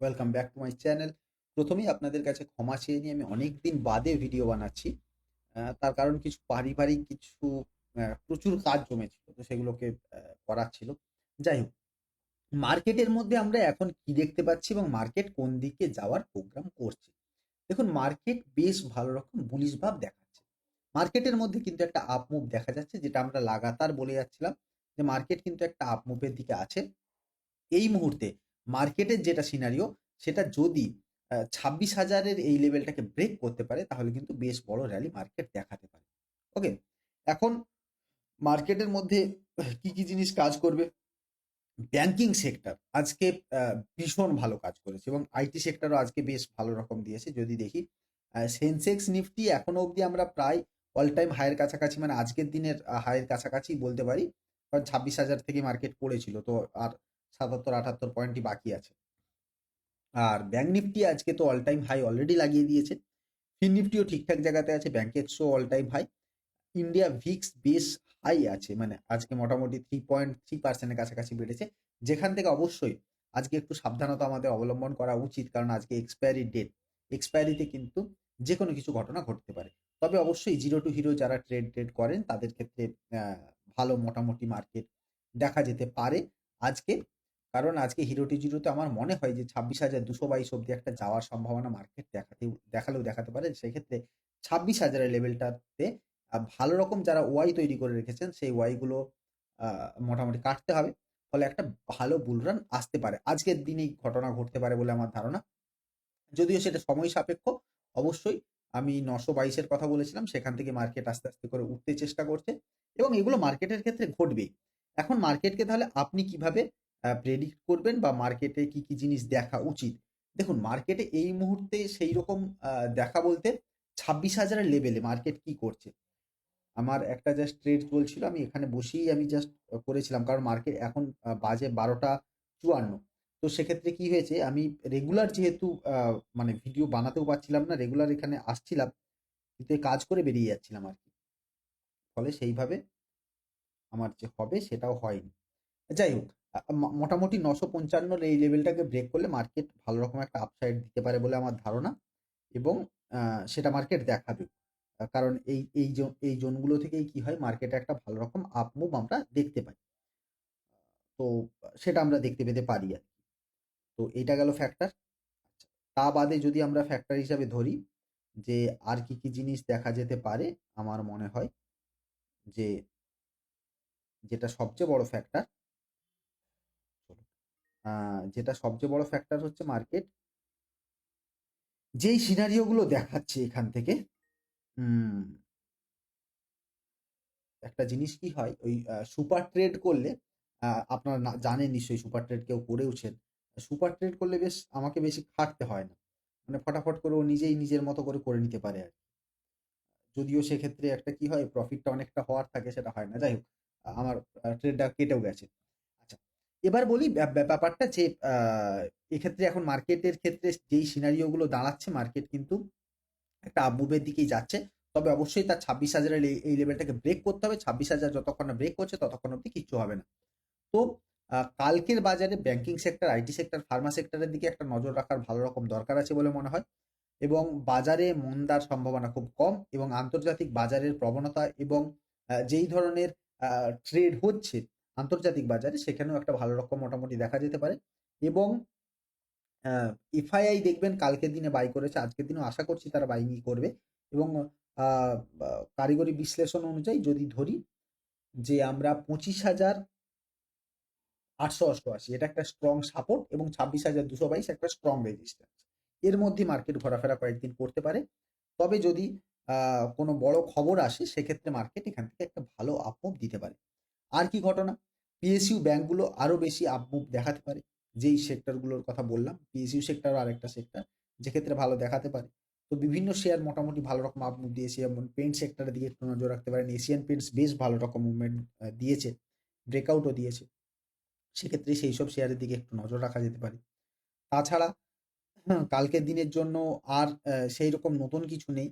Welcome back to my channel প্রথমেই আপনাদের কাছে ক্ষমা চেয়ে নিয়ে আমি অনেক দিন বাদে ভিডিও বানাচ্ছি। তার কারণ কিছু পারিবারিক কিছু প্রচুর কাজ জমেছিল, তো সেগুলোকে করার ছিল। যাই হোক, মার্কেটের মধ্যে আমরা এখন কি দেখতে পাচ্ছি এবং মার্কেট কোন দিকে যাওয়ার প্রোগ্রাম করছে? দেখুন, মার্কেট বেশ ভালো রকম বুলিশ ভাব দেখাচ্ছে। মার্কেটের মধ্যে কিন্তু একটা আপ মুভ দেখা যাচ্ছে, যেটা আমরা লাগাতার বলে যাচ্ছিলাম যে মার্কেট কিন্তু একটা আপ মুভের দিকে আছে। এই মুহূর্তে মার্কেটের যেটা সিনারিও সেটা যদি ছাব্বিশ হাজারের এই লেভেলটাকে ব্রেক করতে পারে, তাহলে কিন্তু বেশ বড় র্যালি মার্কেট দেখাতে পারে। ওকে এখন মার্কেটের মধ্যে কি কি জিনিস কাজ করবে? ব্যাংকিং সেক্টর আজকে ভীষণ ভালো কাজ করেছে এবং আইটি সেক্টরও আজকে বেশ ভালো রকম দিয়েছে। যদি দেখি সেন্সেক্স নিফটি এখনও অবধি আমরা প্রায় অল টাইম হায়ের কাছাকাছি মানে আজকের দিনের হায়ের কাছাকাছি বলতে পারি, কারণ ছাব্বিশ হাজার থেকে মার্কেট পড়েছিল। তো আর সাতাত্তর, আটাত্তর পয়েন্টই বাকি আছে। আর ব্যাংক নিফটি আজকে তো অল টাইম হাই অলরেডি লাগিয়ে দিয়েছে। ফিন নিফটিও ঠিকঠাক জায়গাতে আছে, bank এক্সও all time high India VIX বেশ হাই আছে মানে আজকে মোটামুটি থ্রি পয়েন্ট থ্রি পার্সেন্টের কাছাকাছি বেড়েছে। যেখান থেকে অবশ্যই আজকে একটু সাবধানতা আমাদের অবলম্বন করা উচিত, কারণ আজকে এক্সপায়ারি ডেট এক্সপায়ারিতে কিন্তু যে কোনো কিছু ঘটনা ঘটতে পারে। তবে অবশ্যই জিরো টু হিরো যারা ট্রেড ট্রেড করেন, তাদের ক্ষেত্রে ভালো মোটামুটি মার্কেট দেখা যেতে পারে। আজকে কারণ আজকে হিরো টু জিরোতে আমার মনে হয় যে ছাব্বিশ হাজার দুশো বাইশ অব্দি একটা যাওয়ার সম্ভাবনা মার্কেট দেখাতে দেখালেও দেখাতে পারে। সেক্ষেত্রে ছাব্বিশ হাজারের লেভেলটাতে ভালো রকম যারা ওয়াই তৈরি করে রেখেছেন, সেই ওয়াইগুলো মোটামুটি কাটতে হবে। ফলে একটা ভালো বুলরান আসতে পারে। আজকের দিনেই ঘটনা ঘটতে পারে বলে আমার ধারণা। যদিও সেটা সময় সাপেক্ষ, অবশ্যই আমি নশো বাইশের কথা বলেছিলাম, সেখান থেকে মার্কেট আস্তে আস্তে করে উঠতে চেষ্টা করছে। এবং এগুলো মার্কেটের ক্ষেত্রে ঘটবেই। এখন মার্কেটকে তাহলে আপনি কীভাবে প্রেডিক্ট করবেন বা মার্কেটে কি কি জিনিস দেখা উচিত। দেখুন মার্কেটে এই মুহূর্তে সেই রকম দেখা বলতে ছাব্বিশ হাজারের লেভেলে মার্কেট কি করছে। আমার একটা জাস্ট ট্রেড চলছিল, আমি এখানে বসেই আমি জাস্ট করেছিলাম, কারণ মার্কেট এখন বাজে বারোটা চুয়ান্ন। তো সেক্ষেত্রে কি হয়েছে, আমি রেগুলার যেহেতু মানে ভিডিও বানাতেও পারছিলাম না রেগুলার এখানে আসছিলাম, কিন্তু কাজ করে বেরিয়ে যাচ্ছিলাম আর কি। ফলে সেইভাবে আমার যে হবে সেটাও হয়নি। যাই হোক মোটামুটি নশো পঞ্চান্নর এই লেভেলটাকে ব্রেক করলে মার্কেট ভালো রকম একটা আপসাইড দিতে পারে বলে আমার ধারণা এবং সেটা মার্কেট দেখাবে। কারণ এই এই এই জোনগুলো থেকেই কি হয় মার্কেটে একটা ভালো রকম আপ মুভ আমরা দেখতে পাই। তো, সেটা আমরা দেখতে পেতে পারি আর কি। তো এটা গেল ফ্যাক্টর তা বাদে যদি আমরা ফ্যাক্টর হিসাবে ধরি যে আর কি কি জিনিস দেখা যেতে পারে, আমার মনে হয় যে, যেটা সবচেয়ে বড় ফ্যাক্টর যেটা সবচেয়ে বড় ফ্যাক্টর হচ্ছে মার্কেট যেই সিনারিওগুলো দেখাচ্ছে এখান থেকে একটা জিনিস কি হয়? ওই সুপার ট্রেড করলে আপনারা জানেন নিশ্চয়ই সুপার ট্রেড কেউ করেওছেন। সুপার ট্রেড করলে বেশ, আমাকে বেশি খাটতে হয় না। মানে ফটাফট করে ও নিজেই নিজের মতো করে করে নিতে পারে আর। যদিও সেক্ষেত্রে একটা কি হয়? প্রফিটটা অনেকটা হওয়ার থাকে, সেটা হয় না। যাই হোক, আমার ট্রেডটা কেটেও গেছে। এবার বলি, ব্যা- ব্যা- ব্যাপারটা যে এক্ষেত্রে এখন মার্কেটের ক্ষেত্রে যেই সিনারিও গুলো দাঁড়াচ্ছে মার্কেট কিন্তু একটা আপমুভের দিকেই যাচ্ছে। তবে অবশ্যই তার ছাব্বিশ হাজারের এই- এই লেভেলটাকে ব্রেক করতে হবে। ছাব্বিশ হাজার যতক্ষণ না ব্রেক করছে, ততক্ষণ অব্দি কিচ্ছু হবে না। তো কালকের বাজারে banking sector IT sector pharma সেক্টরের দিকে একটা নজর রাখার ভালো রকম দরকার আছে বলে মনে হয়। এবং বাজারে মন্দার সম্ভাবনা খুব কম এবং আন্তর্জাতিক বাজারের প্রবণতা এবং যেই ধরনের ট্রেড হচ্ছে আন্তর্জাতিক বাজারে সেখানেও একটা ভালো রকম মোটামুটি দেখা যেতে পারে। এবং এফআইআই দেখবেন কালকের দিনে বাই করেছে, আজকের দিনও আশা করছি তারা বাইংই করবে। এবং কারিগরি বিশ্লেষণ অনুযায়ী যদি ধরি যে আমরা পঁচিশ হাজার আটশো অষ্টআশি, এটা একটা স্ট্রং সাপোর্ট এবং ছাব্বিশ হাজার দুশো বাইশ একটা স্ট্রং রেজিস্ট্যান্স এর মধ্যে মার্কেট ঘোরাফেরা কয়েকদিন করতে পারে। তবে যদি কোনো বড় খবর আসে, সেক্ষেত্রে মার্কেট এখান থেকে একটা ভালো আপমুভ দিতে পারে। আর কি ঘটনা? পিএসইউ ব্যাংকগুলো আরও বেশি আপমুভ দেখাতে পারে। যেই সেক্টরগুলোর কথা বললাম পিএসইউ সেক্টর আর একটা সেক্টর যেক্ষেত্রে ভালো দেখাতে পারে। তো বিভিন্ন শেয়ার মোটামুটি ভালো রকম আপমুভ দিয়েছে। যেমন পেন্ট সেক্টরের দিকে একটু নজর রাখতে পারেন। এশিয়ান পেন্টস বেশ ভালো রকম মুভমেন্ট দিয়েছে। ব্রেকআউটও দিয়েছে। সেক্ষেত্রে সেই সব শেয়ারের দিকে একটু নজর রাখা যেতে পারে। তাছাড়া কালকের দিনের জন্য আর সেই রকম নতুন কিছু নেই।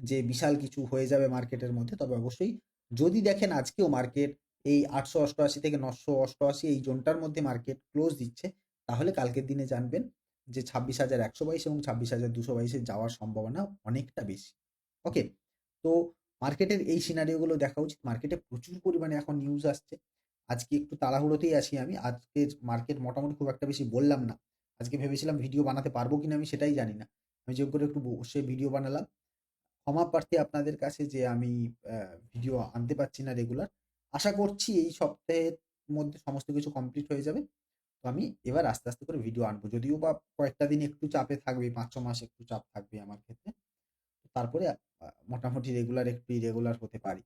যে বিশাল কিছু হয়ে যাবে মার্কেটের মধ্যে। তবে অবশ্যই যদি দেখেন আজকেও মার্কেট এই আটশো অষ্টআশি থেকে নশো অষ্টআশি এই জোনটার মধ্যে মার্কেট ক্লোজ দিচ্ছে তাহলে কালকের দিনে জানবেন যে 26,122 এবং ছাব্বিশ হাজার দুশো বাইশে যাওয়ার সম্ভাবনা অনেকটা বেশি। ওকে? তো মার্কেটের এই সিনারিও গুলো দেখা উচিত। মার্কেটে প্রচুর পরিমাণে এখন নিউজ আসছে। আজকে একটু তাড়াহুড়োতেই আছি আমি। আজকের মার্কেট মোটামুটি খুব একটা বেশি বললাম না। আজকে ভেবেছিলাম ভিডিও বানাতে পারব কিনা আমি সেটাই জানি না। আমি জোর করে একটু বসে ভিডিও বানালাম। ক্ষমা প্রার্থী আপনাদের কাছে যে আমি ভিডিও আনতে পারছি না রেগুলার। আশা করছি এই সপ্তাহের মধ্যে সমস্ত কিছু কমপ্লিট হয়ে যাবে। তো আমি এবার আস্তে, আস্তে করে ভিডিও আনব। যদিও বা কয়েকটা দিন একটু চাপে থাকবে, ৫-৬ মাস একটু চাপ থাকবে আমার ক্ষেত্রে। তারপরে মোটামুটি রেগুলার একটু ইরেগুলার হতে পারি।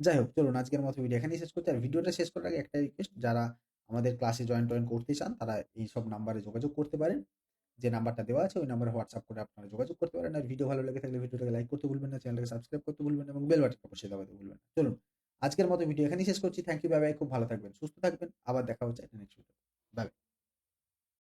যাই হোক চলুন আজকের মতো ভিডিও এখানেই শেষ করছি। আর ভিডিওটা শেষ করার আগে একটা রিকোয়েস্ট যারা আমাদের ক্লাসে জয়েন-টয়েন করতে চান তারা এইসব নাম্বারে যোগাযোগ করতে পারেন। যে নাম্বারটা দেওয়া আছে ওই নাম্বারে হোয়াটসঅ্যাপ করে আপনারা যোগাযোগ করতে পারেন। আর ভিডিও ভালো লেগে থাকলে ভিডিওটাকে লাইক করতে ভুলবেন না, চ্যানেলটাকে সাবস্ক্রাইব করতে ভুলবেন না এবং বেল বাটনটা অবশ্যই দাবাতে ভুলবেন না। চলুন আজকের মতো ভিডিও এখানেই শেষ করছি। Thank you, bye, bye. খুব ভালো থাকবেন, সুস্থ থাকবেন। আবার দেখা হচ্ছে নেক্সট ভিডিওতে। Bye, bye.